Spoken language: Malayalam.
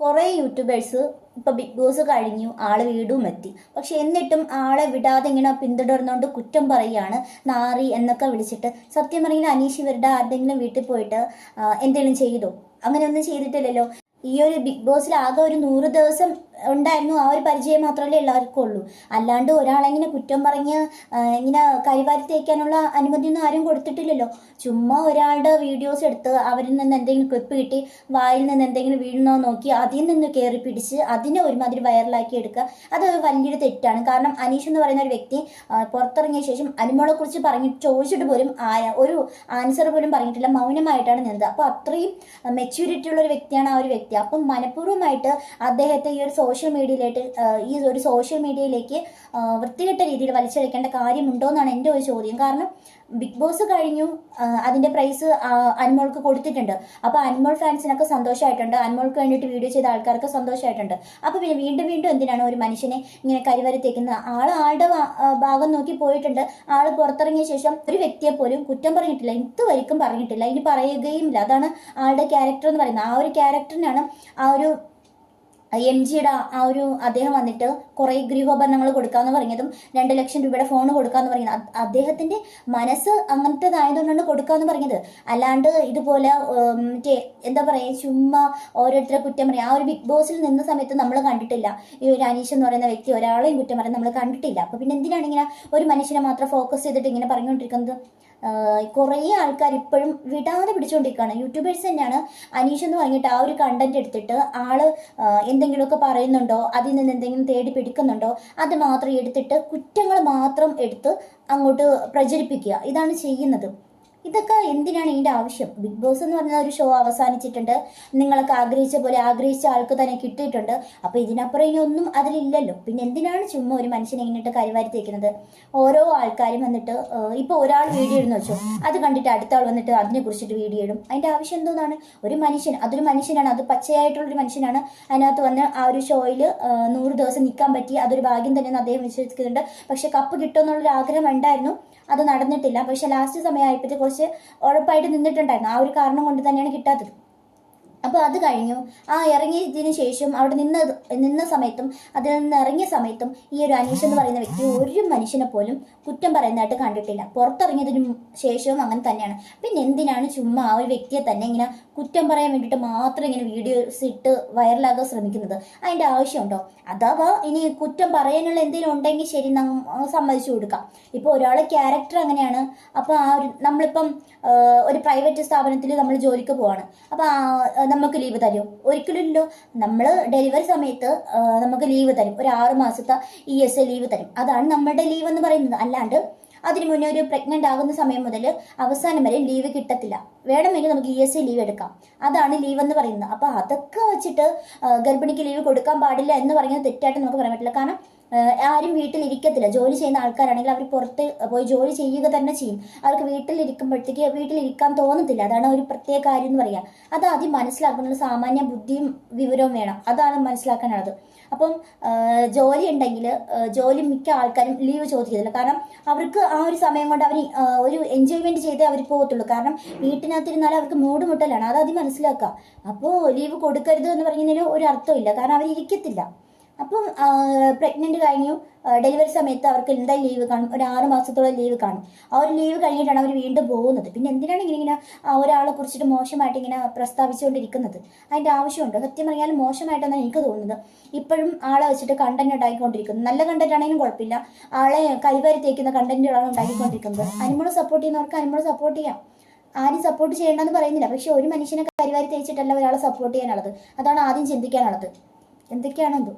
കുറേ യൂട്യൂബേഴ്സ് ഇപ്പൊ ബിഗ് ബോസ് കഴിഞ്ഞു ആളെ വീടും എത്തി. പക്ഷെ എന്നിട്ടും ആളെ വിടാതെ ഇങ്ങനെ പിന്തുടർന്നുകൊണ്ട് കുറ്റം പറയുകയാണ് നാറി എന്നൊക്കെ വിളിച്ചിട്ട്. സത്യം പറഞ്ഞാൽ അനീഷ് ഇവരുടെ ആരുടെങ്കിലും വീട്ടിൽ പോയിട്ട് എന്തെങ്കിലും ചെയ്തോ? അങ്ങനെയൊന്നും ചെയ്തിട്ടില്ലല്ലോ. ഈ ഒരു ബിഗ് ബോസിൽ ആകെ ഒരു നൂറ് ദിവസം ഉണ്ടായിരുന്നു. ആ ഒരു പരിചയം മാത്രമല്ലേ എല്ലാവർക്കും ഉള്ളൂ. അല്ലാണ്ട് ഒരാളെങ്ങനെ കുറ്റം പറഞ്ഞ് ഇങ്ങനെ കരിവാരി തേക്കാനുള്ള അനുമതിയൊന്നും ആരും കൊടുത്തിട്ടില്ലല്ലോ. ചുമ്മാ ഒരാളുടെ വീഡിയോസ് എടുത്ത് അവരിൽ നിന്ന് എന്തെങ്കിലും ക്ലിപ്പ് കിട്ടി വായിൽ നിന്ന് എന്തെങ്കിലും വീഴുന്നോ നോക്കി അതിൽ നിന്ന് കയറി പിടിച്ച് അതിനെ ഒരുമാതിരി വൈറലാക്കി എടുക്കുക അത് വലിയൊരു തെറ്റാണ്. കാരണം അനീഷ് എന്ന് പറയുന്ന ഒരു വ്യക്തി പുറത്തിറങ്ങിയ ശേഷം അനുമോളെ കുറിച്ച് പറഞ്ഞ് ചോദിച്ചിട്ട് പോലും ഒരു ആൻസർ പോലും പറഞ്ഞിട്ടില്ല. മൗനമായിട്ടാണ് നിന്നത്. അപ്പോൾ അത്രയും മെച്യൂരിറ്റി ഉള്ള ഒരു വ്യക്തിയാണ് ആ ഒരു വ്യക്തി. അപ്പം മനഃപൂർവമായിട്ട് അദ്ദേഹത്തെ ഈ ഒരു സോഷ്യൽ മീഡിയയിലേക്ക് ഈ ഒരു സോഷ്യൽ മീഡിയയിലേക്ക് വൃത്തികെട്ട രീതിയിൽ വലിച്ചെടുക്കേണ്ട കാര്യമുണ്ടോ എന്നാണ് എന്റെ ഒരു ചോദ്യം. കാരണം ബിഗ് ബോസ് കഴിഞ്ഞു അതിന്റെ പ്രൈസ് അൻമോൾക്ക് കൊടുത്തിട്ടുണ്ട്. അപ്പോൾ അൻമോൾ ഫാൻസിനൊക്കെ സന്തോഷമായിട്ടുണ്ട് അൻമോൾക്ക് വേണ്ടിയിട്ട് വീഡിയോ ചെയ്ത ആൾക്കാർക്ക് സന്തോഷമായിട്ടുണ്ട് അപ്പോൾ പിന്നെ വീണ്ടും വീണ്ടും എന്തിനാണ് ഒരു മനുഷ്യനെ ഇങ്ങനെ കരിവരത്തേക്കുന്നത്? ആൾ ആളുടെ ഭാഗം നോക്കി പോയിട്ടുണ്ട്. ആൾ പുറത്തിറങ്ങിയ ശേഷം ഒരു വ്യക്തിയെ പോലും കുറ്റം പറഞ്ഞിട്ടില്ല. ഇതുവരെക്കും പറഞ്ഞിട്ടില്ല. ഇനി പറയുകയും ഇല്ല അതാണ് ആളുടെ ക്യാരക്ടർ എന്ന് പറയുന്നത്. ആ ഒരു ക്യാരക്ടറിനാണ് ആ ഒരു എം ജിയുടെ ആ ഒരു അദ്ദേഹം വന്നിട്ട് കുറെ ഗൃഹോപകരണങ്ങൾ കൊടുക്കാന്ന് പറഞ്ഞതും രണ്ട് ലക്ഷം രൂപയുടെ ഫോൺ കൊടുക്കാന്ന് പറയുന്നത് അദ്ദേഹത്തിന്റെ മനസ്സ് അങ്ങനത്തേതായതുകൊണ്ടാണ് കൊടുക്കാന്ന് പറഞ്ഞത്. അല്ലാണ്ട് ഇതുപോലെ മറ്റേ എന്താ പറയാ ചുമ്മാ ഓരോരുത്തരെ കുറ്റം പറയും. ആ ഒരു ബിഗ് ബോസിൽ നിന്ന സമയത്ത് നമ്മൾ കണ്ടിട്ടില്ല. ഈ ഒരു അനീഷ് എന്ന് പറയുന്ന വ്യക്തി ഒരാളെയും കുറ്റം പറയാൻ നമ്മൾ കണ്ടിട്ടില്ല. അപ്പൊ പിന്നെ എന്തിനാണ് ഇങ്ങനെ ഒരു മനുഷ്യനെ മാത്രം ഫോക്കസ് ചെയ്തിട്ട് ഇങ്ങനെ പറഞ്ഞുകൊണ്ടിരിക്കുന്നത്? കുറേ ആൾക്കാർ ഇപ്പോഴും വിടാതെ പിടിച്ചുകൊണ്ടിരിക്കുകയാണ് യൂട്യൂബേഴ്സ് തന്നെയാണ് അനീഷ് എന്ന് പറഞ്ഞിട്ട് ആ ഒരു കണ്ടന്റ് എടുത്തിട്ട് ആൾ എന്തെങ്കിലുമൊക്കെ പറയുന്നുണ്ടോ അതിൽ നിന്ന് എന്തെങ്കിലും തേടി പിടിക്കുന്നുണ്ടോ അത് മാത്രം എടുത്തിട്ട് കുറ്റങ്ങൾ മാത്രം എടുത്ത് അങ്ങോട്ട് പ്രചരിപ്പിക്കുക. ഇതാണ് ചെയ്യുന്നത്. ഇതൊക്കെ എന്തിനാണ് ഇതിന്റെ ആവശ്യം? ബിഗ് ബോസ് എന്ന് പറഞ്ഞ ഒരു ഷോ അവസാനിച്ചിട്ടുണ്ട്. നിങ്ങളൊക്കെ ആഗ്രഹിച്ച പോലെ ആഗ്രഹിച്ച ആൾക്ക് തന്നെ കിട്ടിയിട്ടുണ്ട്. അപ്പോൾ ഇതിനപ്പുറം ഇനി ഒന്നും അതിലില്ലല്ലോ. പിന്നെ എന്തിനാണ് ചുമ്മാ ഒരു മനുഷ്യനെ ഇങ്ങോട്ട് കരിവാരി തേക്കുന്നത്? ഓരോ ആൾക്കാരും വന്നിട്ട് ഇപ്പോൾ ഇപ്പൊ ഒരാൾ വീഡിയോ ഇടുന്ന വെച്ചോ അത് കണ്ടിട്ട് അടുത്ത ആൾ വന്നിട്ട് അതിനെ കുറിച്ചിട്ട് വീഡിയോ ഇടും. അതിന്റെ ആവശ്യം എന്തോന്നാണ്? ഒരു മനുഷ്യൻ അതൊരു മനുഷ്യനാണ് അത് പച്ചയായിട്ടുള്ള ഒരു മനുഷ്യനാണ്. അതിനകത്ത് വന്ന് ആ ഒരു ഷോയിൽ നൂറ് ദിവസം നിൽക്കാൻ പറ്റി അതൊരു ഭാഗ്യം തന്നെ അദ്ദേഹം വിശ്വസിക്കുന്നുണ്ട്. പക്ഷെ കപ്പ് കിട്ടുമെന്നുള്ളൊരു ആഗ്രഹം ഉണ്ടായിരുന്നു. അത് നടന്നിട്ടില്ല. പക്ഷേ ലാസ്റ്റ് സമയമായപ്പോഴത്തെ കുറച്ച് ഉറപ്പായിട്ട് നിന്നിട്ടുണ്ടായിരുന്നു. ആ ഒരു കാരണം കൊണ്ട് തന്നെയാണ് കിട്ടാത്തത്. അപ്പോൾ അത് കഴിഞ്ഞു. ആ ഇറങ്ങിയതിന് ശേഷം അവിടെ നിന്ന് നിന്ന സമയത്തും അതിൽ നിന്ന് ഇറങ്ങിയ സമയത്തും ഈ ഒരു അനീഷ് എന്ന് പറയുന്ന വ്യക്തി ഒരു മനുഷ്യനെ പോലും കുറ്റം പറയുന്നതായിട്ട് കണ്ടിട്ടില്ല. പുറത്തിറങ്ങിയതിന് ശേഷവും അങ്ങനെ തന്നെയാണ്. പിന്നെ എന്തിനാണ് ചുമ്മാ ആ ഒരു വ്യക്തിയെ തന്നെ ഇങ്ങനെ കുറ്റം പറയാൻ വേണ്ടിയിട്ട് മാത്രം ഇങ്ങനെ വീഡിയോസ് ഇട്ട് വൈറലാകാൻ ശ്രമിക്കുന്നത്? അതിന്റെ ആവശ്യമുണ്ടോ? അഥവാ ഇനി കുറ്റം പറയാനുള്ള എന്തെങ്കിലും ഉണ്ടെങ്കിൽ ശരി സമ്മതിച്ചു കൊടുക്കാം. ഇപ്പോൾ ഒരാളെ ക്യാരക്ടർ അങ്ങനെയാണ്. അപ്പോൾ ആ ഒരു നമ്മളിപ്പം ഒരു പ്രൈവറ്റ് സ്ഥാപനത്തിൽ നമ്മൾ ജോലിക്ക് പോവാണ്. അപ്പോൾ നമുക്ക് ലീവ് തരുമോ ഒരിക്കലും ഇല്ലോ. നമ്മൾ ഡെലിവറി സമയത്ത് നമുക്ക് ലീവ് തരും. ഒരു ആറ് മാസത്തെ ഇ എസ് എ ലീവ് തരും. അതാണ് നമ്മുടെ ലീവ് എന്ന് പറയുന്നത്. അല്ലാണ്ട് അതിനു മുന്നേ ഒരു പ്രഗ്നന്റ് ആകുന്ന സമയം മുതൽ അവസാനം വരെ ലീവ് കിട്ടത്തില്ല. വേണമെങ്കിൽ നമുക്ക് ഇ എസ് എ ലീവ് എടുക്കാം. അതാണ് ലീവ് എന്ന് പറയുന്നത്. അപ്പോൾ അതൊക്കെ വെച്ചിട്ട് ഗർഭിണിക്ക് ലീവ് കൊടുക്കാൻ പാടില്ല എന്ന് പറയുന്നത് തെറ്റായിട്ട് നമുക്ക് പറയാൻ പറ്റില്ല. കാരണം ആരും വീട്ടിലിരിക്കത്തില്ല. ജോലി ചെയ്യുന്ന ആൾക്കാരാണെങ്കിൽ അവർ പുറത്ത് പോയി ജോലി ചെയ്യുക തന്നെ ചെയ്യും. അവർക്ക് വീട്ടിലിരിക്കുമ്പോഴത്തേക്ക് വീട്ടിലിരിക്കാൻ തോന്നത്തില്ല. അതാണ് ഒരു പ്രത്യേക കാര്യം എന്ന് പറയാം. അത് ആദ്യം മനസ്സിലാക്കുന്ന സാമാന്യ ബുദ്ധിയും വിവരവും വേണം. അതാണ് മനസ്സിലാക്കാനുള്ളത്. അപ്പം ജോലി ഉണ്ടെങ്കിൽ ജോലി മിക്ക ആൾക്കാരും ലീവ് ചോദിക്കത്തില്ല. കാരണം അവർക്ക് ആ ഒരു സമയം കൊണ്ട് അവർ ഒരു എൻജോയ്മെന്റ് ചെയ്തേ അവർ പോകത്തുള്ളൂ. കാരണം വീട്ടിനകത്തിരുന്നാൽ അവർക്ക് മൂട് മുട്ടലാണ്. അത് ആദ്യം മനസ്സിലാക്കുക. അപ്പോൾ ലീവ് കൊടുക്കരുത് എന്ന് പറയുന്നതിന് ഒരു അർത്ഥമില്ല. കാരണം അവർ ഇരിക്കത്തില്ല അപ്പം പ്രഗ്നന്റ് കഴിഞ്ഞു. ഡെലിവറി സമയത്ത് അവർക്ക് എന്തായാലും ലീവ് കാണും? ഒരു ആറ് മാസത്തോളം ലീവ് കാണും. ആ ഒരു ലീവ് കഴിഞ്ഞിട്ടാണ് അവർ വീണ്ടും പോകുന്നത്. പിന്നെ എന്തിനാണ് ഇങ്ങനെ ഇങ്ങനെ ഒരാളെ കുറിച്ചിട്ട് മോശമായിട്ട് ഇങ്ങനെ പ്രസ്താവിച്ചുകൊണ്ടിരിക്കുന്നത്? അതിന്റെ ആവശ്യമുണ്ട്. സത്യം പറഞ്ഞാൽ മോശമായിട്ടാണ് എനിക്ക് തോന്നുന്നത്. ഇപ്പോഴും ആളെ വെച്ചിട്ട് കണ്ടന്റ് ഉണ്ടാക്കിക്കൊണ്ടിരിക്കുന്നത് നല്ല കണ്ടന്റ് ആണെങ്കിലും കുഴപ്പമില്ല. ആളെ കൈവാരി തേക്കുന്ന കണ്ടന്റുകളാണ് ഉണ്ടാക്കിക്കൊണ്ടിരിക്കുന്നത് അനിമോളെ സപ്പോർട്ട് ചെയ്യുന്നവർക്ക് അനിമോളെ സപ്പോർട്ട് ചെയ്യാം. ആരും സപ്പോർട്ട് ചെയ്യണമെന്ന് പറയുന്നില്ല. പക്ഷെ ഒരു മനുഷ്യനെ കരിവാരി തേച്ചിട്ടല്ല ഒരാളെ സപ്പോർട്ട് ചെയ്യാനുള്ളത്. അതാണ് ആദ്യം ചിന്തിക്കാനുള്ളത്. എന്തൊക്കെയാണെന്തോ.